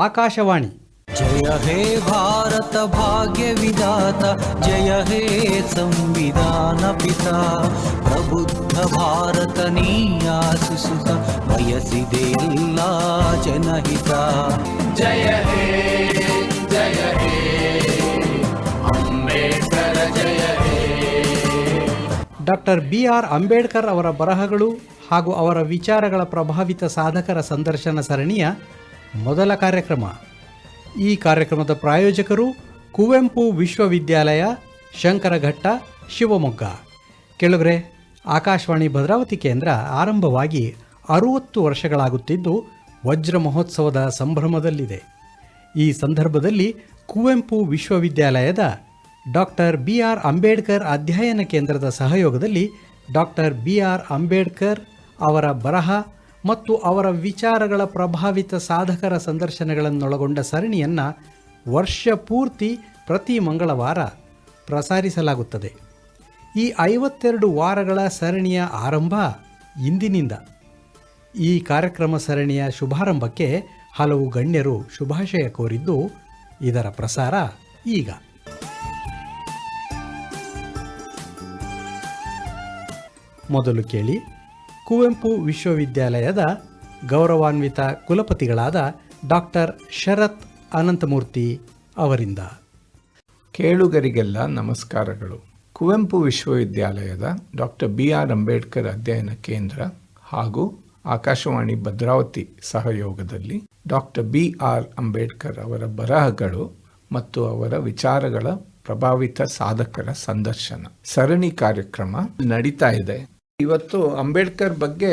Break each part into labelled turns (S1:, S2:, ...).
S1: ಆಕಾಶವಾಣಿ.
S2: ಜಯ ಹೇ ಭಾರತ ಭಾಗ್ಯ ವಿಧಾತ ಜಯ ಹೇ ಸಂವಿಧಾನ ಪಿತಾ. ಪ್ರಬುದ್ಧ ಭಾರತ ನೀಯಾಸಿಸುತ್ತ ಬಯಸಿದೆ ಎಲ್ಲ ಜನಹಿತ. ಜಯ ಹೇ ಜಯ ಅಂಬೇಡ್ಕರ ಜಯ
S1: ಡಾಕ್ಟರ್ ಬಿ ಆರ್ ಅಂಬೇಡ್ಕರ್ ಅವರ ಬರಹಗಳು ಹಾಗೂ ಅವರ ವಿಚಾರಗಳ ಪ್ರಭಾವಿತ ಸಾಧಕರ ಸಂದರ್ಶನ ಸರಣಿಯ ಮೊದಲ ಕಾರ್ಯಕ್ರಮ. ಈ ಕಾರ್ಯಕ್ರಮದ ಪ್ರಾಯೋಜಕರು ಕುವೆಂಪು ವಿಶ್ವವಿದ್ಯಾಲಯ, ಶಂಕರಘಟ್ಟ, ಶಿವಮೊಗ್ಗ. ಕೆಳಗರೆ, ಆಕಾಶವಾಣಿ ಭದ್ರಾವತಿ ಕೇಂದ್ರ ಆರಂಭವಾಗಿ ಅರುವತ್ತು ವರ್ಷಗಳಾಗುತ್ತಿದ್ದು ವಜ್ರ ಮಹೋತ್ಸವದ ಸಂಭ್ರಮದಲ್ಲಿದೆ. ಈ ಸಂದರ್ಭದಲ್ಲಿ ಕುವೆಂಪು ವಿಶ್ವವಿದ್ಯಾಲಯದ ಡಾಕ್ಟರ್ ಬಿ ಆರ್ ಅಂಬೇಡ್ಕರ್ ಅಧ್ಯಯನ ಕೇಂದ್ರದ ಸಹಯೋಗದಲ್ಲಿ ಡಾಕ್ಟರ್ ಬಿ ಆರ್ ಅಂಬೇಡ್ಕರ್ ಅವರ ಬರಹ ಮತ್ತು ಅವರ ವಿಚಾರಗಳ ಪ್ರಭಾವಿತ ಸಾಧಕರ ಸಂದರ್ಶನಗಳನ್ನೊಳಗೊಂಡ ಸರಣಿಯನ್ನು ವರ್ಷ ಪೂರ್ತಿ ಪ್ರತಿ ಮಂಗಳವಾರ ಪ್ರಸಾರಿಸಲಾಗುತ್ತದೆ. ಈ ಐವತ್ತೆರಡು ವಾರಗಳ ಸರಣಿಯ ಆರಂಭ ಇಂದಿನಿಂದ. ಈ ಕಾರ್ಯಕ್ರಮ ಸರಣಿಯ ಶುಭಾರಂಭಕ್ಕೆ ಹಲವು ಗಣ್ಯರು ಶುಭಾಶಯ ಕೋರಿದ್ದು, ಇದರ ಪ್ರಸಾರ ಈಗ. ಮೊದಲು ಕೇಳಿ ಕುವೆಂಪು ವಿಶ್ವವಿದ್ಯಾಲಯದ ಗೌರವಾನ್ವಿತ ಕುಲಪತಿಗಳಾದ ಡಾಕ್ಟರ್ ಶರತ್ ಅನಂತಮೂರ್ತಿ ಅವರಿಂದ.
S3: ಕೇಳುಗರಿಗೆಲ್ಲ ನಮಸ್ಕಾರಗಳು. ಕುವೆಂಪು ವಿಶ್ವವಿದ್ಯಾಲಯದ ಡಾಕ್ಟರ್ ಬಿ ಆರ್ ಅಂಬೇಡ್ಕರ್ ಅಧ್ಯಯನ ಕೇಂದ್ರ ಹಾಗೂ ಆಕಾಶವಾಣಿ ಭದ್ರಾವತಿ ಸಹಯೋಗದಲ್ಲಿ ಡಾಕ್ಟರ್ ಬಿ ಆರ್ ಅಂಬೇಡ್ಕರ್ ಅವರ ಬರಹಗಳು ಮತ್ತು ಅವರ ವಿಚಾರಗಳ ಪ್ರಭಾವಿತ ಸಾಧಕರ ಸಂದರ್ಶನ ಸರಣಿ ಕಾರ್ಯಕ್ರಮ ನಡೀತಾ ಇದೆ. ಇವತ್ತು ಅಂಬೇಡ್ಕರ್ ಬಗ್ಗೆ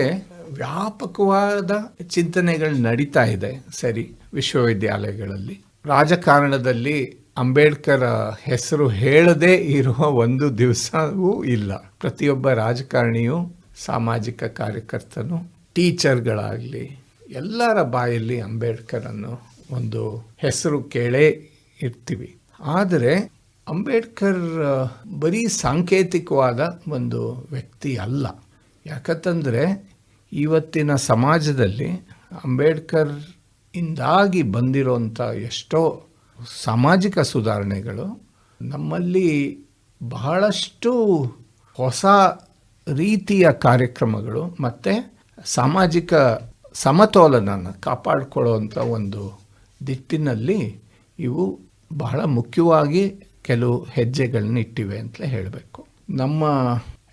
S3: ವ್ಯಾಪಕವಾದ ಚಿಂತನೆಗಳು ನಡೀತಾ ಇದೆ ಸರಿ, ವಿಶ್ವವಿದ್ಯಾಲಯಗಳಲ್ಲಿ. ರಾಜಕಾರಣದಲ್ಲಿ ಅಂಬೇಡ್ಕರ್ ಹೆಸರು ಹೇಳದೇ ಇರುವ ಒಂದು ದಿವಸವೂ ಇಲ್ಲ. ಪ್ರತಿಯೊಬ್ಬ ರಾಜಕಾರಣಿಯು, ಸಾಮಾಜಿಕ ಕಾರ್ಯಕರ್ತನು, ಟೀಚರ್ಗಳಾಗಲಿ, ಎಲ್ಲರ ಬಾಯಲ್ಲಿ ಅಂಬೇಡ್ಕರನ್ನು ಒಂದು ಹೆಸರು ಕೇಳೇ ಇರ್ತೀವಿ. ಆದರೆ ಅಂಬೇಡ್ಕರ್ ಬರೀ ಸಾಂಕೇತಿಕವಾದ ಒಂದು ವ್ಯಕ್ತಿ ಅಲ್ಲ. ಯಾಕಂತಂದರೆ ಇವತ್ತಿನ ಸಮಾಜದಲ್ಲಿ ಅಂಬೇಡ್ಕರ್ ಇಂದಾಗಿ ಬಂದಿರೋಂಥ ಎಷ್ಟೋ ಸಾಮಾಜಿಕ ಸುಧಾರಣೆಗಳು ನಮ್ಮಲ್ಲಿ ಬಹಳಷ್ಟು ಹೊಸ ರೀತಿಯ ಕಾರ್ಯಕ್ರಮಗಳು ಮತ್ತು ಸಾಮಾಜಿಕ ಸಮತೋಲನನ ಕಾಪಾಡಿಕೊಳ್ಳುವಂಥ ಒಂದು ದಿಟ್ಟಿನಲ್ಲಿ ಇವು ಬಹಳ ಮುಖ್ಯವಾಗಿ ಕೆಲವು ಹೆಜ್ಜೆಗಳನ್ನ ಇಟ್ಟಿವೆ ಅಂತಲೇ ಹೇಳಬೇಕು. ನಮ್ಮ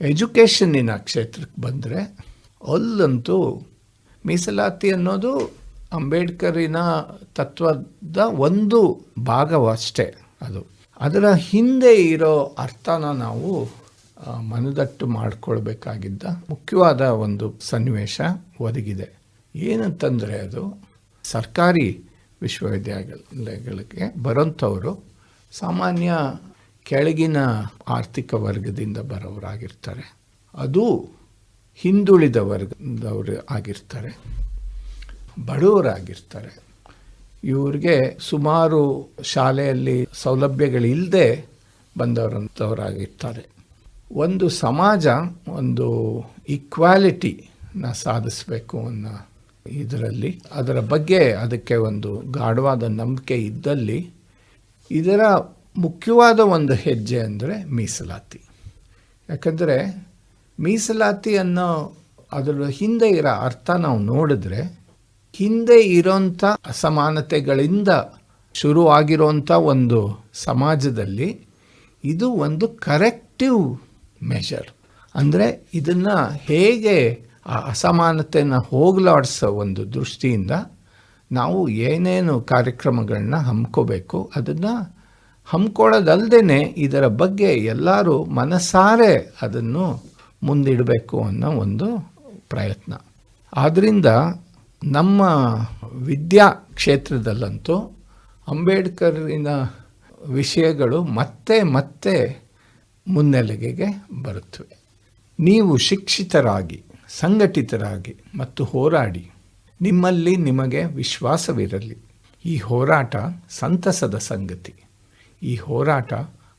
S3: ಎಜುಕೇಷನ್ನಿನ ಕ್ಷೇತ್ರಕ್ಕೆ ಬಂದರೆ ಅಲ್ಲಂತೂ ಮೀಸಲಾತಿ ಅನ್ನೋದು ಅಂಬೇಡ್ಕರಿನ ತತ್ವದ ಒಂದು ಭಾಗವಷ್ಟೇ ಅದು. ಅದರ ಹಿಂದೆ ಇರೋ ಅರ್ಥನ ನಾವು ಮನದಟ್ಟು ಮಾಡಿಕೊಳ್ಬೇಕಾಗಿದ್ದ ಮುಖ್ಯವಾದ ಒಂದು ಸನ್ನಿವೇಶ ಒದಗಿದೆ. ಏನಂತಂದರೆ ಅದು ಸರ್ಕಾರಿ ವಿಶ್ವವಿದ್ಯಾಲಯಗಳಿಗೆ ಬರೋಂಥವರು ಸಾಮಾನ್ಯ ಕೆಳಗಿನ ಆರ್ಥಿಕ ವರ್ಗದಿಂದ ಬರೋರಾಗಿರ್ತಾರೆ ಅದು ಹಿಂದುಳಿದ ವರ್ಗದವರು ಆಗಿರ್ತಾರೆ. ಬಡವರಾಗಿರ್ತಾರೆ. ಇವ್ರಿಗೆ ಸುಮಾರು ಶಾಲೆಯಲ್ಲಿ ಸೌಲಭ್ಯಗಳಿಲ್ಲದೆ ಬಂದವರಂಥವರಾಗಿರ್ತಾರೆ ಒಂದು ಸಮಾಜ, ಒಂದು ಈಕ್ವಾಲಿಟಿನ ಸಾಧಿಸಬೇಕು ಅನ್ನೋ ಇದರಲ್ಲಿ, ಅದರ ಬಗ್ಗೆ ಅದಕ್ಕೆ ಒಂದು ಗಾಢವಾದ ನಂಬಿಕೆ ಇದ್ದಲ್ಲಿ ಇದರ ಮುಖ್ಯವಾದ ಒಂದು ಹೆಜ್ಜೆ ಅಂದರೆ ಮೀಸಲಾತಿ. ಯಾಕಂದರೆ ಮೀಸಲಾತಿ ಅನ್ನೋ ಅದರ ಹಿಂದೆ ಇರೋ ಅರ್ಥ ನಾವು ನೋಡಿದ್ರೆ ಹಿಂದೆ ಇರೋಂಥ ಅಸಮಾನತೆಗಳಿಂದ ಶುರುವಾಗಿರೋಂಥ ಒಂದು ಸಮಾಜದಲ್ಲಿ ಇದು ಒಂದು ಕರೆಕ್ಟಿವ್ ಮೆಷರ್ ಅಂದರೆ ಇದನ್ನು ಹೇಗೆ ಆ ಅಸಮಾನತೆಯನ್ನು ಹೋಗಲಾಡಿಸೋ ಒಂದು ದೃಷ್ಟಿಯಿಂದ ನಾವು ಏನೇನು ಕಾರ್ಯಕ್ರಮಗಳನ್ನ ಹಮ್ಕೋಬೇಕು ಅದನ್ನು ಹಮ್ಕೊಳ್ಳೋದಲ್ಲದೇ ಇದರ ಬಗ್ಗೆ ಎಲ್ಲರೂ ಮನಸಾರೆ ಅದನ್ನು ಮುಂದಿಡಬೇಕು ಅನ್ನೋ ಒಂದು ಪ್ರಯತ್ನ. ಆದ್ದರಿಂದ ನಮ್ಮ ವಿದ್ಯಾ ಕ್ಷೇತ್ರದಲ್ಲಂತೂ ಅಂಬೇಡ್ಕರಿನ ವಿಷಯಗಳು ಮತ್ತೆ ಮತ್ತೆ ಮುನ್ನೆಲೆಗೆಗೆ ಬರುತ್ತವೆ. ನೀವು ಶಿಕ್ಷಿತರಾಗಿ, ಸಂಘಟಿತರಾಗಿ ಮತ್ತು ಹೋರಾಡಿ ನಿಮ್ಮಲ್ಲಿ ನಿಮಗೆ ವಿಶ್ವಾಸವಿರಲಿ. ಈ ಹೋರಾಟ ಸಂತಸದ ಸಂಗತಿ. ಈ ಹೋರಾಟ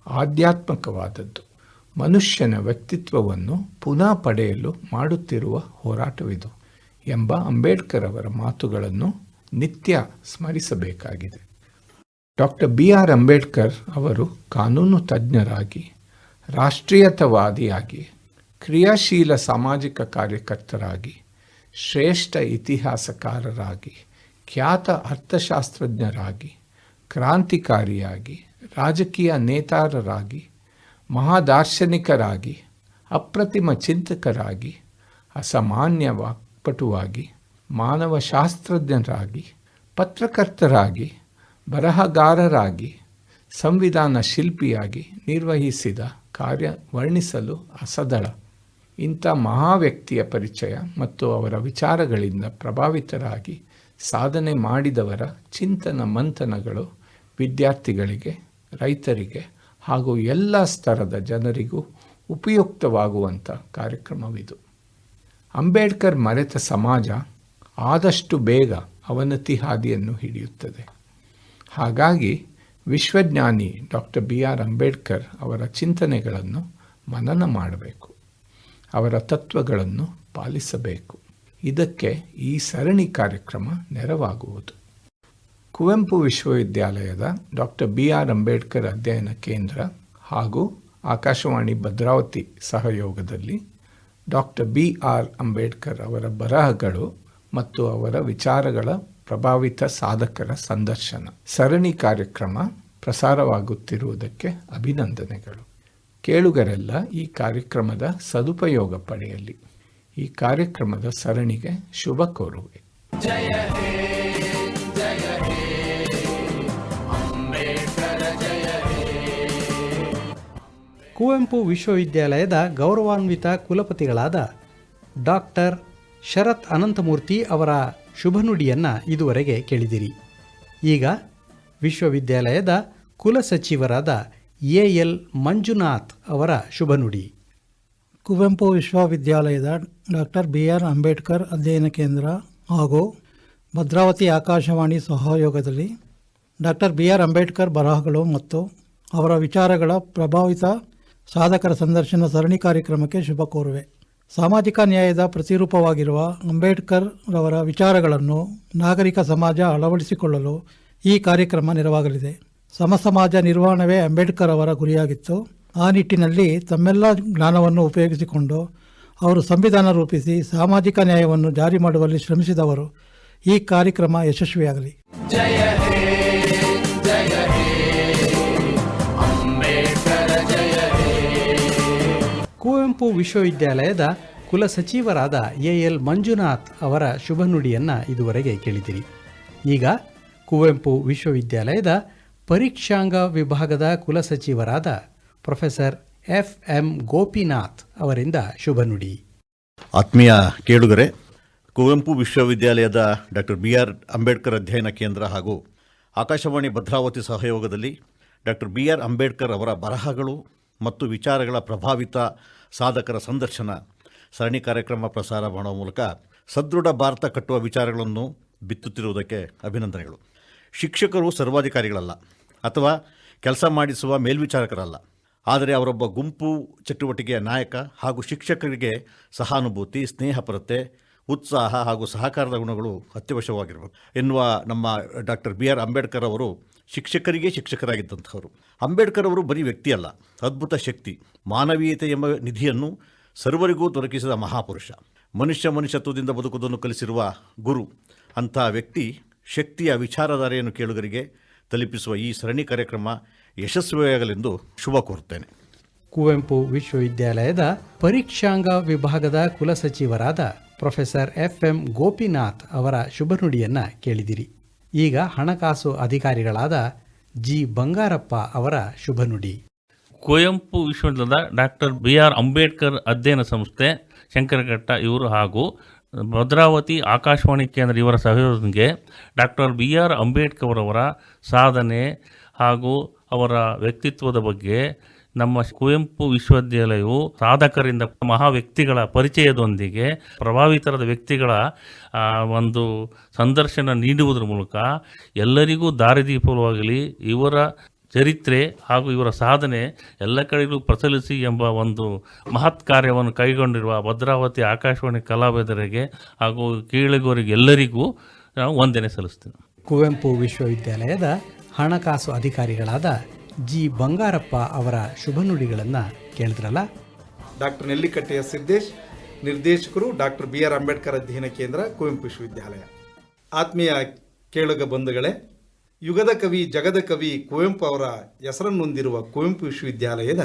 S3: ಆಧ್ಯಾತ್ಮಕವಾದದ್ದು. ಮನುಷ್ಯನ ವ್ಯಕ್ತಿತ್ವವನ್ನು ಪುನಃ ಪಡೆಯಲು ಮಾಡುತ್ತಿರುವ ಹೋರಾಟವಿದು ಎಂಬ ಅಂಬೇಡ್ಕರ್ ಅವರ ಮಾತುಗಳನ್ನು ನಿತ್ಯ ಸ್ಮರಿಸಬೇಕಾಗಿದೆ. ಡಾಕ್ಟರ್ ಬಿ ಆರ್ ಅಂಬೇಡ್ಕರ್ ಅವರು ಕಾನೂನು ತಜ್ಞರಾಗಿ, ರಾಷ್ಟ್ರೀಯತವಾದಿಯಾಗಿ, ಕ್ರಿಯಾಶೀಲ ಸಾಮಾಜಿಕ ಕಾರ್ಯಕರ್ತರಾಗಿ ಶ್ರೇಷ್ಠ ಇತಿಹಾಸಕಾರರಾಗಿ, ಖ್ಯಾತ ಅರ್ಥಶಾಸ್ತ್ರಜ್ಞರಾಗಿ, ಕ್ರಾಂತಿಕಾರಿಯಾಗಿ, ರಾಜಕೀಯ ನೇತಾರರಾಗಿ, ಮಹಾದಾರ್ಶನಿಕರಾಗಿ, ಅಪ್ರತಿಮ ಚಿಂತಕರಾಗಿ, ಅಸಾಮಾನ್ಯ ವಾಕ್ಪಟುವಾಗಿ, ಮಾನವಶಾಸ್ತ್ರಜ್ಞರಾಗಿ, ಪತ್ರಕರ್ತರಾಗಿ, ಬರಹಗಾರರಾಗಿ, ಸಂವಿಧಾನ ಶಿಲ್ಪಿಯಾಗಿ ನಿರ್ವಹಿಸಿದ ಕಾರ್ಯ ವರ್ಣಿಸಲು ಅಸದಳ. ಇಂಥ ಮಹಾವ್ಯಕ್ತಿಯ ಪರಿಚಯ ಮತ್ತು ಅವರ ವಿಚಾರಗಳಿಂದ ಪ್ರಭಾವಿತರಾಗಿ ಸಾಧನೆ ಮಾಡಿದವರ ಚಿಂತನ ಮಂಥನಗಳು ವಿದ್ಯಾರ್ಥಿಗಳಿಗೆ, ರೈತರಿಗೆ ಹಾಗೂ ಎಲ್ಲ ಸ್ತರದ ಜನರಿಗೂ ಉಪಯುಕ್ತವಾಗುವಂಥ ಕಾರ್ಯಕ್ರಮವಿದು. ಅಂಬೇಡ್ಕರ್ ಮರೆತ ಸಮಾಜ ಆದಷ್ಟು ಬೇಗ ಅವನತಿ ಹಾದಿಯನ್ನು ಹಿಡಿಯುತ್ತದೆ. ಹಾಗಾಗಿ ವಿಶ್ವಜ್ಞಾನಿ ಡಾಕ್ಟರ್ ಬಿ ಆರ್ ಅಂಬೇಡ್ಕರ್ ಅವರ ಚಿಂತನೆಗಳನ್ನು ಮನನ ಮಾಡಬೇಕು. ಅವರ ತತ್ವಗಳನ್ನು ಪಾಲಿಸಬೇಕು. ಇದಕ್ಕೆ ಈ ಸರಣಿ ಕಾರ್ಯಕ್ರಮ ನೆರವಾಗುವುದು. ಕುವೆಂಪು ವಿಶ್ವವಿದ್ಯಾಲಯದ ಡಾಕ್ಟರ್ ಬಿ ಆರ್ ಅಂಬೇಡ್ಕರ್ ಅಧ್ಯಯನ ಕೇಂದ್ರ ಹಾಗೂ ಆಕಾಶವಾಣಿ ಭದ್ರಾವತಿ ಸಹಯೋಗದಲ್ಲಿ ಡಾಕ್ಟರ್ ಬಿ ಆರ್ ಅಂಬೇಡ್ಕರ್ ಅವರ ಬರಹಗಳು ಮತ್ತು ಅವರ ವಿಚಾರಗಳ ಪ್ರಭಾವಿತ ಸಾಧಕರ ಸಂದರ್ಶನ. ಸರಣಿ ಕಾರ್ಯಕ್ರಮ ಪ್ರಸಾರವಾಗುತ್ತಿರುವುದಕ್ಕೆ ಅಭಿನಂದನೆಗಳು. ಕೇಳುಗರೆಲ್ಲ ಈ ಕಾರ್ಯಕ್ರಮದ ಸದುಪಯೋಗ ಪಡೆಯಲಿ. ಈ ಕಾರ್ಯಕ್ರಮದ ಸರಣಿಗೆ ಶುಭ ಕೋರುವೆ.
S1: ಕುವೆಂಪು ವಿಶ್ವವಿದ್ಯಾಲಯದ ಗೌರವಾನ್ವಿತ ಕುಲಪತಿಗಳಾದ ಡಾಕ್ಟರ್ ಶರತ್ ಅನಂತಮೂರ್ತಿ ಅವರ ಶುಭನುಡಿಯನ್ನು ಇದುವರೆಗೆ ಕೇಳಿದಿರಿ. ಈಗ ವಿಶ್ವವಿದ್ಯಾಲಯದ ಕುಲಸಚಿವರಾದ ಎ ಎಲ್ ಮಂಜುನಾಥ್ ಅವರ ಶುಭ ನುಡಿ.
S4: ಕುವೆಂಪು ವಿಶ್ವವಿದ್ಯಾಲಯದ ಡಾಕ್ಟರ್ ಬಿ ಆರ್ ಅಂಬೇಡ್ಕರ್ ಅಧ್ಯಯನ ಕೇಂದ್ರ ಹಾಗೂ ಭದ್ರಾವತಿ ಆಕಾಶವಾಣಿ ಸಹಯೋಗದಲ್ಲಿ ಡಾಕ್ಟರ್ ಬಿ ಆರ್ ಅಂಬೇಡ್ಕರ್ ಬರಹಗಳು ಮತ್ತು ಅವರ ವಿಚಾರಗಳ ಪ್ರಭಾವಿತ ಸಾಧಕರ ಸಂದರ್ಶನ ಸರಣಿ ಕಾರ್ಯಕ್ರಮಕ್ಕೆ ಶುಭ ಕೋರುವೆ. ಸಾಮಾಜಿಕ ನ್ಯಾಯದ ಪ್ರತಿರೂಪವಾಗಿರುವ ಅಂಬೇಡ್ಕರ್ ರವರ ವಿಚಾರಗಳನ್ನು ನಾಗರಿಕ ಸಮಾಜ ಅಳವಡಿಸಿಕೊಳ್ಳಲು ಈ ಕಾರ್ಯಕ್ರಮ ನೆರವಾಗಲಿದೆ. ಸಮಸಮಾಜ ನಿರ್ವಹಣವೇ ಅಂಬೇಡ್ಕರ್ ಅವರ ಗುರಿಯಾಗಿತ್ತು. ಆ ನಿಟ್ಟಿನಲ್ಲಿ ತಮ್ಮೆಲ್ಲ ಜ್ಞಾನವನ್ನು ಉಪಯೋಗಿಸಿಕೊಂಡು ಅವರು ಸಂವಿಧಾನ ರೂಪಿಸಿ ಸಾಮಾಜಿಕ ನ್ಯಾಯವನ್ನು ಜಾರಿ ಮಾಡುವಲ್ಲಿ ಶ್ರಮಿಸಿದವರು. ಈ ಕಾರ್ಯಕ್ರಮ ಯಶಸ್ವಿಯಾಗಲಿ.
S1: ಕುವೆಂಪು ವಿಶ್ವವಿದ್ಯಾಲಯದ ಕುಲಸಚಿವರಾದ ಎ ಎಲ್ ಮಂಜುನಾಥ್ ಅವರ ಶುಭ ನುಡಿಯನ್ನು ಇದುವರೆಗೆ ಕೇಳಿದಿರಿ ಈಗ ಕುವೆಂಪು ವಿಶ್ವವಿದ್ಯಾಲಯದ ಪರೀಕ್ಷಾಂಗ ವಿಭಾಗದ ಕುಲಸಚಿವರಾದ ಪ್ರೊಫೆಸರ್ ಎಫ್ ಎಂ ಗೋಪಿನಾಥ್ ಅವರಿಂದ ಶುಭ ನುಡಿ.
S5: ಆತ್ಮೀಯ ಕೇಳುಗರೆ, ಕುವೆಂಪು ವಿಶ್ವವಿದ್ಯಾಲಯದ ಡಾಕ್ಟರ್ ಬಿ ಆರ್ ಅಂಬೇಡ್ಕರ್ ಅಧ್ಯಯನ ಕೇಂದ್ರ ಹಾಗೂ ಆಕಾಶವಾಣಿ ಭದ್ರಾವತಿ ಸಹಯೋಗದಲ್ಲಿ ಡಾಕ್ಟರ್ ಬಿ ಆರ್ ಅಂಬೇಡ್ಕರ್ ಅವರ ಬರಹಗಳು ಮತ್ತು ವಿಚಾರಗಳ ಪ್ರಭಾವಿತ ಸಾಧಕರ ಸಂದರ್ಶನ, ಸರಣಿ ಕಾರ್ಯಕ್ರಮ ಪ್ರಸಾರ ಮಾಡುವ ಮೂಲಕ ಸದೃಢ ಭಾರತ ಕಟ್ಟುವ ವಿಚಾರಗಳನ್ನು ಬಿತ್ತುತ್ತಿರುವುದಕ್ಕೆ ಅಭಿನಂದನೆಗಳು. ಶಿಕ್ಷಕರು ಸರ್ವಾಧಿಕಾರಿಗಳಲ್ಲ ಅಥವಾ ಕೆಲಸ ಮಾಡಿಸುವ ಮೇಲ್ವಿಚಾರಕರಲ್ಲ. ಆದರೆ ಅವರೊಬ್ಬ ಗುಂಪು, ಚಟುವಟಿಕೆಯ ನಾಯಕ ಹಾಗೂ ಶಿಕ್ಷಕರಿಗೆ ಸಹಾನುಭೂತಿ, ಸ್ನೇಹಪರತೆ, ಉತ್ಸಾಹ ಹಾಗೂ ಸಹಕಾರದ ಗುಣಗಳು ಅತ್ಯವಶ್ಯವಾಗಿರಬೇಕು ಎನ್ನುವ ನಮ್ಮ ಡಾಕ್ಟರ್ ಬಿ ಆರ್ ಅಂಬೇಡ್ಕರ್ ಅವರು ಶಿಕ್ಷಕರಿಗೆ ಶಿಕ್ಷಕರಾಗಿದ್ದಂಥವರು. ಅಂಬೇಡ್ಕರ್ ಅವರು ಬರೀ ವ್ಯಕ್ತಿಯಲ್ಲ, ಅದ್ಭುತ ಶಕ್ತಿ, ಮಾನವೀಯತೆ ಎಂಬ ನಿಧಿಯನ್ನು ಸರ್ವರಿಗೂ ದೊರಕಿಸಿದ ಮಹಾಪುರುಷ. ಮನುಷ್ಯ ಮನುಷ್ಯತ್ವದಿಂದ ಬದುಕುವುದನ್ನು ಕಲಿಸಿರುವ ಗುರು ಅಂಥ ವ್ಯಕ್ತಿ ಶಕ್ತಿಯ ವಿಚಾರಧಾರೆಯನ್ನು ಕೇಳುಗರಿಗೆ ತಲುಪಿಸುವ ಈ ಸರಣಿ ಕಾರ್ಯಕ್ರಮ ಯಶಸ್ವಿಯಾಗಲೆಂದು ಶುಭ ಕೋರುತ್ತೇನೆ.
S1: ಕುವೆಂಪು ವಿಶ್ವವಿದ್ಯಾಲಯದ ಪರೀಕ್ಷಾಂಗ ವಿಭಾಗದ ಕುಲಸಚಿವರಾದ ಪ್ರೊಫೆಸರ್ ಎಫ್ ಎಂ ಗೋಪಿನಾಥ್ ಅವರ ಶುಭನುಡಿಯನ್ನು ಕೇಳಿದಿರಿ. ಈಗ ಹಣಕಾಸು ಅಧಿಕಾರಿಗಳಾದ ಜಿ ಬಂಗಾರಪ್ಪ ಅವರ ಶುಭನುಡಿ
S6: ಕುವೆಂಪು ವಿಶ್ವವಿದ್ಯಾಲಯದ ಡಾಕ್ಟರ್ ಬಿ ಆರ್ ಅಂಬೇಡ್ಕರ್ ಅಧ್ಯಯನ ಸಂಸ್ಥೆ ಶಂಕರಘಟ್ಟ ಇವರು ಹಾಗೂ ಭದ್ರಾವತಿ ಆಕಾಶವಾಣಿ ಕೇಂದ್ರ ಇವರ ಸಹಯೋಗದೊಂದಿಗೆ ಡಾಕ್ಟರ್ ಬಿ ಆರ್ ಅಂಬೇಡ್ಕರ್ ಅವರ ಸಾಧನೆ ಹಾಗೂ ಅವರ ವ್ಯಕ್ತಿತ್ವದ ಬಗ್ಗೆ ನಮ್ಮ ಕುವೆಂಪು ವಿಶ್ವವಿದ್ಯಾಲಯವು ಸಾಧಕರಿಂದ ಮಹಾ ವ್ಯಕ್ತಿಗಳ ಪರಿಚಯದೊಂದಿಗೆ ಪ್ರಭಾವಿತರಾದ ವ್ಯಕ್ತಿಗಳ ಒಂದು ಸಂದರ್ಶನ ನೀಡುವುದರ ಮೂಲಕ ಎಲ್ಲರಿಗೂ ದಾರಿದೀಪವಾಗಲಿ. ಇವರ ಚರಿತ್ರೆ ಹಾಗೂ ಇವರ ಸಾಧನೆ ಎಲ್ಲ ಕಡೆಗೂ ಪ್ರಚಲಿಸಿ ಎಂಬ ಒಂದು ಮಹತ್ ಕಾರ್ಯವನ್ನು ಕೈಗೊಂಡಿರುವ ಭದ್ರಾವತಿ ಆಕಾಶವಾಣಿ ಕಲಾವಿದರಿಗೆ ಹಾಗೂ ಕೀಳಿಗೋರಿಗೆಲ್ಲರಿಗೂ ನಾವು ವಂದನೆ ಸಲ್ಲಿಸ್ತೀನಿ
S1: ಕುವೆಂಪು ವಿಶ್ವವಿದ್ಯಾಲಯದ ಹಣಕಾಸು ಅಧಿಕಾರಿಗಳಾದ ಜಿ ಬಂಗಾರಪ್ಪ ಅವರ ಶುಭ ನುಡಿಗಳನ್ನು ಕೇಳಿದ್ರಲ್ಲ?
S7: ಡಾಕ್ಟರ್ ನೆಲ್ಲಿಕಟ್ಟೆಯ ಸಿದ್ದೇಶ್ ನಿರ್ದೇಶಕರು ಡಾಕ್ಟರ್ ಬಿ ಆರ್ ಅಂಬೇಡ್ಕರ್ ಅಧ್ಯಯನ ಕೇಂದ್ರ ಕುವೆಂಪು ವಿಶ್ವವಿದ್ಯಾಲಯ. ಆತ್ಮೀಯ ಕೇಳುಗ ಬಂಧುಗಳೇ ಯುಗದ ಕವಿ, ಜಗದ ಕವಿ ಕುವೆಂಪು ಅವರ ಹೆಸರನ್ನೊಂದಿರುವ ಕುವೆಂಪು ವಿಶ್ವವಿದ್ಯಾಲಯದ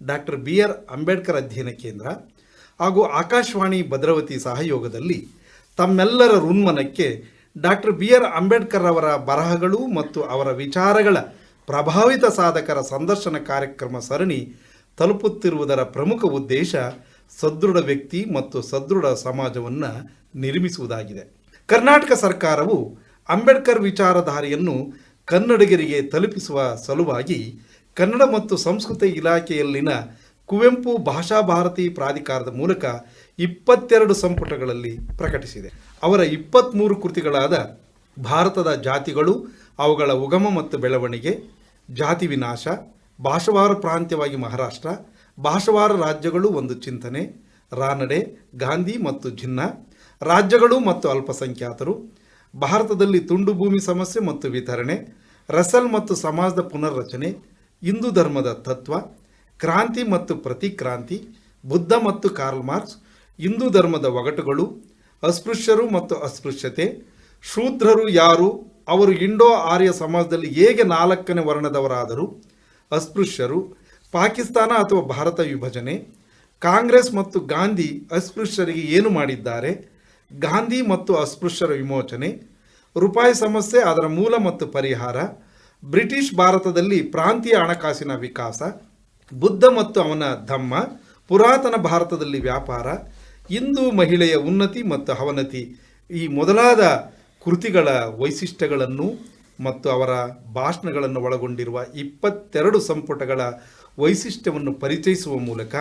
S7: ಡಾಕ್ಟರ್ ಬಿ ಆರ್ ಅಂಬೇಡ್ಕರ್ ಅಧ್ಯಯನ ಕೇಂದ್ರ ಹಾಗೂ ಆಕಾಶವಾಣಿ ಭದ್ರಾವತಿ ಸಹಯೋಗದಲ್ಲಿ ತಮ್ಮೆಲ್ಲರ ಋನ್ಮನಕ್ಕೆ ಡಾಕ್ಟರ್ ಬಿ ಆರ್ ಅಂಬೇಡ್ಕರ್ ಅವರ ಬರಹಗಳು ಮತ್ತು ಅವರ ವಿಚಾರಗಳ ಪ್ರಭಾವಿತ ಸಾಧಕರ ಸಂದರ್ಶನ ಕಾರ್ಯಕ್ರಮ ಸರಣಿ ತಲುಪುತ್ತಿರುವುದರ ಪ್ರಮುಖ ಉದ್ದೇಶ ಸದೃಢ ವ್ಯಕ್ತಿ ಮತ್ತು ಸದೃಢ ಸಮಾಜವನ್ನು ನಿರ್ಮಿಸುವುದಾಗಿದೆ. ಕರ್ನಾಟಕ ಸರ್ಕಾರವು ಅಂಬೇಡ್ಕರ್ ವಿಚಾರಧಾರೆಯನ್ನು ಕನ್ನಡಿಗರಿಗೆ ತಲುಪಿಸುವ ಸಲುವಾಗಿ ಕನ್ನಡ ಮತ್ತು ಸಂಸ್ಕೃತಿ ಇಲಾಖೆಯಲ್ಲಿನ ಕುವೆಂಪು ಭಾಷಾ ಭಾರತಿ ಪ್ರಾಧಿಕಾರದ ಮೂಲಕ ಇಪ್ಪತ್ತೆರಡು ಸಂಪುಟಗಳಲ್ಲಿ ಪ್ರಕಟಿಸಿದೆ. ಅವರ ಇಪ್ಪತ್ತ್ಮೂರು ಕೃತಿಗಳಾದ ಭಾರತದ ಜಾತಿಗಳು, ಅವುಗಳ ಉಗಮ ಮತ್ತು ಬೆಳವಣಿಗೆ, ಜಾತಿ ವಿನಾಶ, ಭಾಷವಾರು ಪ್ರಾಂತ್ಯವಾಗಿ ಮಹಾರಾಷ್ಟ್ರ, ಭಾಷವಾರ ರಾಜ್ಯಗಳು ಒಂದು ಚಿಂತನೆ, ರಾನಡೆ, ಗಾಂಧಿ ಮತ್ತು ಜಿನ್ನ, ರಾಜ್ಯಗಳು ಮತ್ತು ಅಲ್ಪಸಂಖ್ಯಾತರು ಭಾರತದಲ್ಲಿ ತುಂಡು ಭೂಮಿ ಸಮಸ್ಯೆ ಮತ್ತು ವಿತರಣೆ, ರಸಲ್ ಮತ್ತು ಸಮಾಜದ ಪುನರ್ರಚನೆ, ಹಿಂದೂ ಧರ್ಮದ ತತ್ವ, ಕ್ರಾಂತಿ ಮತ್ತು ಪ್ರತಿಕ್ರಾಂತಿ, ಬುದ್ಧ ಮತ್ತು ಕಾರ್ಲ್ ಮಾರ್ಕ್ಸ್, ಹಿಂದೂ ಧರ್ಮದ ಒಗಟುಗಳು, ಅಸ್ಪೃಶ್ಯರು ಮತ್ತು ಅಸ್ಪೃಶ್ಯತೆ, ಶೂದ್ರರು ಯಾರು, ಅವರು ಇಂಡೋ ಆರ್ಯ ಸಮಾಜದಲ್ಲಿ ಹೇಗೆ ನಾಲ್ಕನೇ ವರ್ಣದವರಾದರು, ಅಸ್ಪೃಶ್ಯರು, ಪಾಕಿಸ್ತಾನ ಅಥವಾ ಭಾರತ ವಿಭಜನೆ, ಕಾಂಗ್ರೆಸ್ ಮತ್ತು ಗಾಂಧಿ ಅಸ್ಪೃಶ್ಯರಿಗೆ ಏನು ಮಾಡಿದ್ದಾರೆ ಗಾಂಧಿ ಮತ್ತು ಅಸ್ಪೃಶ್ಯರ ವಿಮೋಚನೆ, ರೂಪಾಯಿ ಸಮಸ್ಯೆ, ಅದರ ಮೂಲ ಮತ್ತು ಪರಿಹಾರ, ಬ್ರಿಟಿಷ್ ಭಾರತದಲ್ಲಿ ಪ್ರಾಂತೀಯ ಹಣಕಾಸಿನ ವಿಕಾಸ, ಬುದ್ಧ ಮತ್ತು ಅವನ ಧಮ್ಮ, ಪುರಾತನ ಭಾರತದಲ್ಲಿ ವ್ಯಾಪಾರ, ಹಿಂದೂ ಮಹಿಳೆಯ ಉನ್ನತಿ ಮತ್ತು ಅವನತಿ ಈ ಮೊದಲಾದ ಕೃತಿಗಳ ವೈಶಿಷ್ಟ್ಯಗಳನ್ನು ಮತ್ತು ಅವರ ಭಾಷಣಗಳನ್ನು ಒಳಗೊಂಡಿರುವ ಇಪ್ಪತ್ತೆರಡು ಸಂಪುಟಗಳ ವೈಶಿಷ್ಟ್ಯವನ್ನು ಪರಿಚಯಿಸುವ ಮೂಲಕ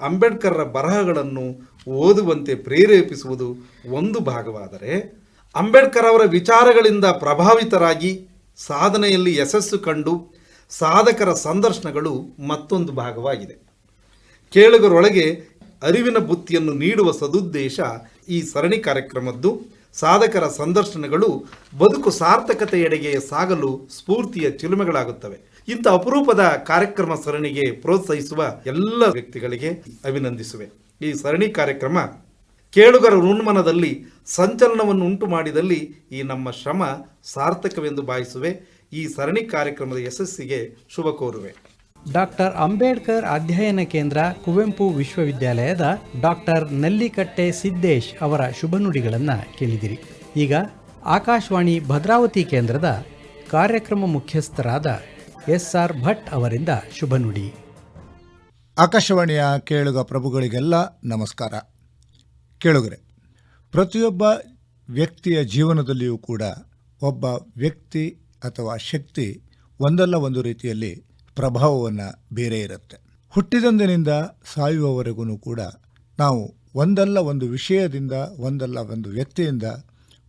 S7: ಅಂಬೇಡ್ಕರ್ರ ಬರಹಗಳನ್ನು ಓದುವಂತೆ ಪ್ರೇರೇಪಿಸುವುದು ಒಂದು ಭಾಗವಾದರೆ ಅಂಬೇಡ್ಕರ್ ಅವರ ವಿಚಾರಗಳಿಂದ ಪ್ರಭಾವಿತರಾಗಿ ಸಾಧನೆಯಲ್ಲಿ ಯಶಸ್ಸು ಕಂಡು ಸಾಧಕರ ಸಂದರ್ಶನಗಳು ಮತ್ತೊಂದು ಭಾಗವಾಗಿದೆ. ಕೇಳುಗರೊಳಗೆ ಅರಿವಿನ ಬುತ್ತಿಯನ್ನು ನೀಡುವ ಸದುದ್ದೇಶ ಈ ಸರಣಿ ಕಾರ್ಯಕ್ರಮದ್ದು. ಸಾಧಕರ ಸಂದರ್ಶನಗಳು ಬದುಕು ಸಾರ್ಥಕತೆಯೆಡೆಗೆ ಸಾಗಲು ಸ್ಫೂರ್ತಿಯ ಚಿಲುಮೆಗಳಾಗುತ್ತವೆ. ಇಂಥ ಅಪರೂಪದ ಕಾರ್ಯಕ್ರಮ ಸರಣಿಗೆ ಪ್ರೋತ್ಸಾಹಿಸುವ ಎಲ್ಲ ವ್ಯಕ್ತಿಗಳಿಗೆ ಅಭಿನಂದಿಸುವೆ. ಈ ಸರಣಿ ಕಾರ್ಯಕ್ರಮ ಕೇಳುಗರ ಋಣ್ಮನದಲ್ಲಿ ಸಂಚಲನವನ್ನು ಉಂಟು ಮಾಡಿದಲ್ಲಿ ಈ ನಮ್ಮ ಶ್ರಮ ಸಾರ್ಥಕವೆಂದು ಭಾವಿಸುವೆ. ಈ ಸರಣಿ ಕಾರ್ಯಕ್ರಮದ ಯಶಸ್ಸಿಗೆ ಶುಭ ಕೋರುವೆ.
S1: ಡಾಕ್ಟರ್ ಅಂಬೇಡ್ಕರ್ ಅಧ್ಯಯನ ಕೇಂದ್ರ ಕುವೆಂಪು ವಿಶ್ವವಿದ್ಯಾಲಯದ ಡಾಕ್ಟರ್ ನಲ್ಲಿಕಟ್ಟೆ ಸಿದ್ದೇಶ್ ಅವರ ಶುಭ ನುಡಿಗಳನ್ನು ಕೇಳಿದಿರಿ. ಈಗ ಆಕಾಶವಾಣಿ ಭದ್ರಾವತಿ ಕೇಂದ್ರದ ಕಾರ್ಯಕ್ರಮ ಮುಖ್ಯಸ್ಥರಾದ ಎಸ್ ಆರ್ ಭಟ್ ಅವರಿಂದ ಶುಭ ನುಡಿ.
S8: ಆಕಾಶವಾಣಿಯ ಕೇಳುಗ ಪ್ರಭುಗಳಿಗೆಲ್ಲ ನಮಸ್ಕಾರ. ಕೇಳುಗರೆ, ಪ್ರತಿಯೊಬ್ಬ ವ್ಯಕ್ತಿಯ ಜೀವನದಲ್ಲಿಯೂ ಕೂಡ ಒಬ್ಬ ವ್ಯಕ್ತಿ ಅಥವಾ ಶಕ್ತಿ ಒಂದಲ್ಲ ಒಂದು ರೀತಿಯಲ್ಲಿ ಪ್ರಭಾವವನ್ನು ಬೇರೆ ಇರುತ್ತೆ. ಹುಟ್ಟಿದಂದಿನಿಂದ ಸಾಯುವವರೆಗೂ ಕೂಡ ನಾವು ಒಂದಲ್ಲ ಒಂದು ವಿಷಯದಿಂದ, ಒಂದಲ್ಲ ಒಂದು ವ್ಯಕ್ತಿಯಿಂದ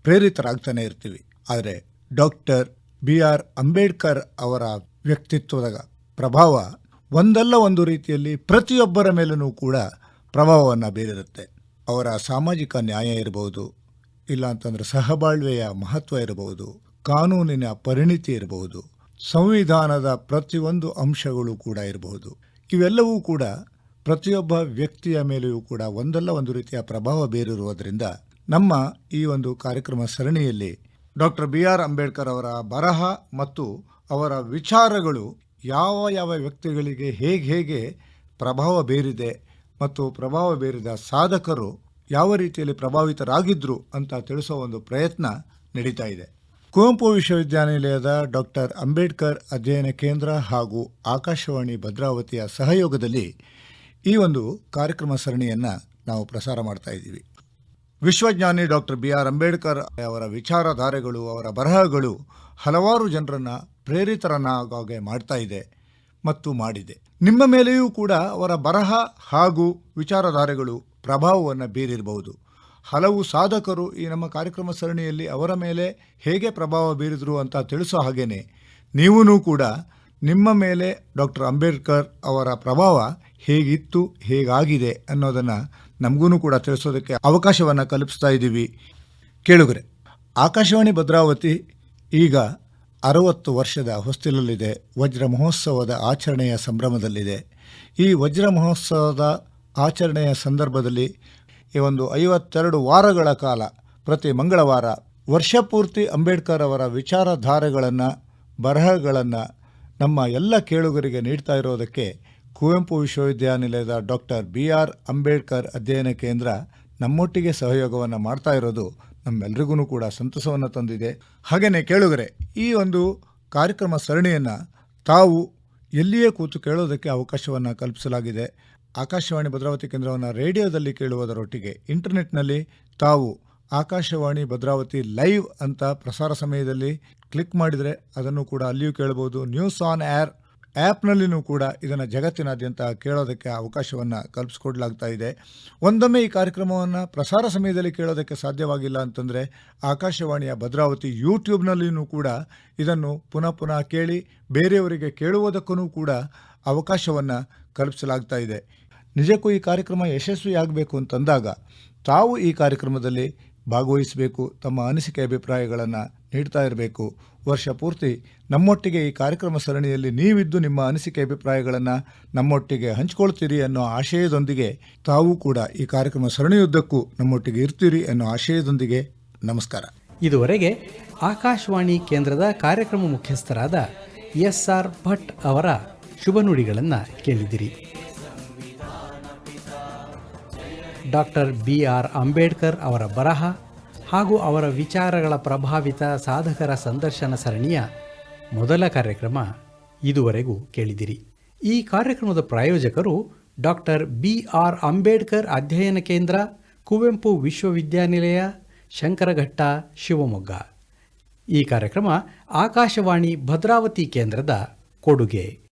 S8: ಪ್ರೇರಿತರಾಗ್ತಾನೆ ಇರ್ತೀವಿ. ಆದರೆ ಡಾಕ್ಟರ್ ಬಿ ಆರ್ ಅಂಬೇಡ್ಕರ್ ಅವರ ವ್ಯಕ್ತಿತ್ವದ ಪ್ರಭಾವ ಒಂದಲ್ಲ ಒಂದು ರೀತಿಯಲ್ಲಿ ಪ್ರತಿಯೊಬ್ಬರ ಮೇಲೂ ಕೂಡ ಪ್ರಭಾವವನ್ನು ಬೀರಿರುತ್ತೆ. ಅವರ ಸಾಮಾಜಿಕ ನ್ಯಾಯ ಇರಬಹುದು ಇಲ್ಲ ಅಂತಂದ್ರೆ ಸಹಬಾಳ್ವೆಯ ಮಹತ್ವ ಇರಬಹುದು ಕಾನೂನಿನ ಪರಿಣಿತಿ ಇರಬಹುದು ಸಂವಿಧಾನದ ಪ್ರತಿಯೊಂದು ಅಂಶಗಳು ಕೂಡ ಇರಬಹುದು ಇವೆಲ್ಲವೂ ಕೂಡ ಪ್ರತಿಯೊಬ್ಬ ವ್ಯಕ್ತಿಯ ಮೇಲೆಯೂ ಕೂಡ ಒಂದಲ್ಲ ಒಂದು ರೀತಿಯ ಪ್ರಭಾವ ಬೀರಿರುವುದರಿಂದ ನಮ್ಮ ಈ ಒಂದು ಕಾರ್ಯಕ್ರಮ ಸರಣಿಯಲ್ಲಿ ಡಾಕ್ಟರ್ ಬಿ ಆರ್ ಅಂಬೇಡ್ಕರ್ ಅವರ ಬರಹ ಮತ್ತು ಅವರ ವಿಚಾರಗಳು ಯಾವ ಯಾವ ವ್ಯಕ್ತಿಗಳಿಗೆ ಹೇಗೆ ಹೇಗೆ ಪ್ರಭಾವ ಬೀರಿದೆ ಮತ್ತು ಪ್ರಭಾವ ಬೀರಿದ ಸಾಧಕರು ಯಾವ ರೀತಿಯಲ್ಲಿ ಪ್ರಭಾವಿತರಾಗಿದ್ದರು ಅಂತ ತಿಳಿಸೋ ಒಂದು ಪ್ರಯತ್ನ ನಡೀತಾ ಇದೆ. ಕುವೆಂಪು ವಿಶ್ವವಿದ್ಯಾನಿಲಯದ ಡಾಕ್ಟರ್ ಅಂಬೇಡ್ಕರ್ ಅಧ್ಯಯನ ಕೇಂದ್ರ ಹಾಗೂ ಆಕಾಶವಾಣಿ ಭದ್ರಾವತಿಯ ಸಹಯೋಗದಲ್ಲಿ ಈ ಒಂದು ಕಾರ್ಯಕ್ರಮ ಸರಣಿಯನ್ನು ನಾವು ಪ್ರಸಾರ ಮಾಡ್ತಾ ಇದ್ದೀವಿ. ವಿಶ್ವಜ್ಞಾನಿ ಡಾಕ್ಟರ್ ಬಿ ಆರ್ ಅಂಬೇಡ್ಕರ್ ಅವರ ವಿಚಾರಧಾರೆಗಳು, ಅವರ ಬರಹಗಳು ಹಲವಾರು ಜನರನ್ನು ಪ್ರೇರಿತರನ್ನಾಗಾಗೆ ಮಾಡ್ತಾ ಇದೆ ಮತ್ತು ಮಾಡಿದೆ. ನಿಮ್ಮ ಮೇಲೆಯೂ ಕೂಡ ಅವರ ಬರಹ ಹಾಗೂ ವಿಚಾರಧಾರೆಗಳು ಪ್ರಭಾವವನ್ನು ಬೀರಿರಬಹುದು. ಹಲವು ಸಾಧಕರು ಈ ನಮ್ಮ ಕಾರ್ಯಕ್ರಮ ಸರಣಿಯಲ್ಲಿ ಅವರ ಮೇಲೆ ಹೇಗೆ ಪ್ರಭಾವ ಬೀರಿದರು ಅಂತ ತಿಳಿಸೋ ಹಾಗೇನೆ ನೀವೂ ಕೂಡ ನಿಮ್ಮ ಮೇಲೆ ಡಾಕ್ಟರ್ ಅಂಬೇಡ್ಕರ್ ಅವರ ಪ್ರಭಾವ ಹೇಗಿತ್ತು, ಹೇಗಾಗಿದೆ ಅನ್ನೋದನ್ನು ನಮಗೂ ಕೂಡ ತಿಳಿಸೋದಕ್ಕೆ ಅವಕಾಶವನ್ನು ಕಲ್ಪಿಸ್ತಾ ಇದ್ದೀವಿ ಕೇಳುಗರೆ, ಆಕಾಶವಾಣಿ ಭದ್ರಾವತಿ ಈಗ ಅರವತ್ತು ವರ್ಷದ ಹೊಸ್ತಿಲಲ್ಲಿದೆ ವಜ್ರ ಮಹೋತ್ಸವದ ಆಚರಣೆಯ ಸಂಭ್ರಮದಲ್ಲಿದೆ. ಈ ವಜ್ರ ಮಹೋತ್ಸವದ ಆಚರಣೆಯ ಸಂದರ್ಭದಲ್ಲಿ ಈ ಒಂದು ಐವತ್ತೆರಡು ವಾರಗಳ ಕಾಲ ಪ್ರತಿ ಮಂಗಳವಾರ ವರ್ಷಪೂರ್ತಿ ಅಂಬೇಡ್ಕರ್ ಅವರ ವಿಚಾರಧಾರೆಗಳನ್ನು, ಬರಹಗಳನ್ನು ನಮ್ಮ ಎಲ್ಲ ಕೇಳುಗರಿಗೆ ನೀಡ್ತಾ ಇರೋದಕ್ಕೆ ಕುವೆಂಪು ವಿಶ್ವವಿದ್ಯಾನಿಲಯದ ಡಾಕ್ಟರ್ ಬಿ ಆರ್ ಅಂಬೇಡ್ಕರ್ ಅಧ್ಯಯನ ಕೇಂದ್ರ ನಮ್ಮೊಟ್ಟಿಗೆ ಸಹಯೋಗವನ್ನು ಮಾಡ್ತಾ ಇರೋದು ನಮ್ಮೆಲ್ರಿಗೂ ಕೂಡ ಸಂತಸವನ್ನು ತಂದಿದೆ. ಹಾಗೆಯೇ ಕೇಳುಗರೆ, ಈ ಒಂದು ಕಾರ್ಯಕ್ರಮ ಸರಣಿಯನ್ನು ತಾವು ಎಲ್ಲಿಯೇ ಕೂತು ಕೇಳೋದಕ್ಕೆ ಅವಕಾಶವನ್ನು ಕಲ್ಪಿಸಲಾಗಿದೆ. ಆಕಾಶವಾಣಿ ಭದ್ರಾವತಿ ಕೇಂದ್ರವನ್ನು ರೇಡಿಯೋದಲ್ಲಿ ಕೇಳುವುದರೊಟ್ಟಿಗೆ ಇಂಟರ್ನೆಟ್ನಲ್ಲಿ ತಾವು ಆಕಾಶವಾಣಿ ಭದ್ರಾವತಿ ಲೈವ್ ಅಂತ ಪ್ರಸಾರ ಸಮಯದಲ್ಲಿ ಕ್ಲಿಕ್ ಮಾಡಿದರೆ ಅದನ್ನು ಕೂಡ ಅಲ್ಲಿಯೂ ಕೇಳಬಹುದು. ನ್ಯೂಸ್ ಆನ್ ಏರ್ ಆ್ಯಪ್ನಲ್ಲಿಯೂ ಕೂಡ ಇದನ್ನು ಜಗತ್ತಿನಾದ್ಯಂತ ಕೇಳೋದಕ್ಕೆ ಅವಕಾಶವನ್ನು ಕಲ್ಪಿಸ್ಕೊಡ್ಲಾಗ್ತಾ ಇದೆ. ಒಂದೊಮ್ಮೆ ಈ ಕಾರ್ಯಕ್ರಮವನ್ನು ಪ್ರಸಾರ ಸಮಯದಲ್ಲಿ ಕೇಳೋದಕ್ಕೆ ಸಾಧ್ಯವಾಗಿಲ್ಲ ಅಂತಂದರೆ ಆಕಾಶವಾಣಿಯ ಭದ್ರಾವತಿ ಯೂಟ್ಯೂಬ್ನಲ್ಲಿಯೂ ಕೂಡ ಇದನ್ನು ಪುನಃ ಪುನಃ ಕೇಳಿ ಬೇರೆಯವರಿಗೆ ಕೇಳುವುದಕ್ಕೂ ಕೂಡ ಅವಕಾಶವನ್ನು ಕಲ್ಪಿಸಲಾಗ್ತಾ ಇದೆ. ನಿಜಕ್ಕೂ ಈ ಕಾರ್ಯಕ್ರಮ ಯಶಸ್ವಿಯಾಗಬೇಕು ಅಂತಂದಾಗ ತಾವು ಈ ಕಾರ್ಯಕ್ರಮದಲ್ಲಿ ಭಾಗವಹಿಸಬೇಕು, ತಮ್ಮ ಅನಿಸಿಕೆ, ಅಭಿಪ್ರಾಯಗಳನ್ನು ನೀಡ್ತಾ ಇರಬೇಕು. ವರ್ಷ ಪೂರ್ತಿ ನಮ್ಮೊಟ್ಟಿಗೆ ಈ ಕಾರ್ಯಕ್ರಮ ಸರಣಿಯಲ್ಲಿ ನೀವಿದ್ದು ನಿಮ್ಮ ಅನಿಸಿಕೆ ಅಭಿಪ್ರಾಯಗಳನ್ನು ನಮ್ಮೊಟ್ಟಿಗೆ ಹಂಚಿಕೊಳ್ತೀರಿ ಅನ್ನೋ ಆಶಯದೊಂದಿಗೆ ತಾವು ಕೂಡ ಈ ಕಾರ್ಯಕ್ರಮ ಸರಣಿಯುದ್ದಕ್ಕೂ ನಮ್ಮೊಟ್ಟಿಗೆ ಇರ್ತೀರಿ ಅನ್ನೋ ಆಶಯದೊಂದಿಗೆ ನಮಸ್ಕಾರ.
S1: ಇದುವರೆಗೆ ಆಕಾಶವಾಣಿ ಕೇಂದ್ರದ ಕಾರ್ಯಕ್ರಮ ಮುಖ್ಯಸ್ಥರಾದ ಎಸ್ ಆರ್ ಭಟ್ ಅವರ ಶುಭ ನುಡಿಗಳನ್ನು ಕೇಳಿದಿರಿ. ಡಾಕ್ಟರ್ ಬಿ ಆರ್ ಅಂಬೇಡ್ಕರ್ ಅವರ ಬರಹ ಹಾಗೂ ಅವರ ವಿಚಾರಗಳ ಪ್ರಭಾವಿತ ಸಾಧಕರ ಸಂದರ್ಶನ ಸರಣಿಯ ಮೊದಲ ಕಾರ್ಯಕ್ರಮ ಇದುವರೆಗೂ ಕೇಳಿದಿರಿ. ಈ ಕಾರ್ಯಕ್ರಮದ ಪ್ರಾಯೋಜಕರು ಡಾಕ್ಟರ್ ಬಿ ಆರ್ ಅಂಬೇಡ್ಕರ್ ಅಧ್ಯಯನ ಕೇಂದ್ರ, ಕುವೆಂಪು ವಿಶ್ವವಿದ್ಯಾನಿಲಯ, ಶಂಕರಘಟ್ಟ, ಶಿವಮೊಗ್ಗ. ಈ ಕಾರ್ಯಕ್ರಮ ಆಕಾಶವಾಣಿ ಭದ್ರಾವತಿ ಕೇಂದ್ರದ ಕೊಡುಗೆ.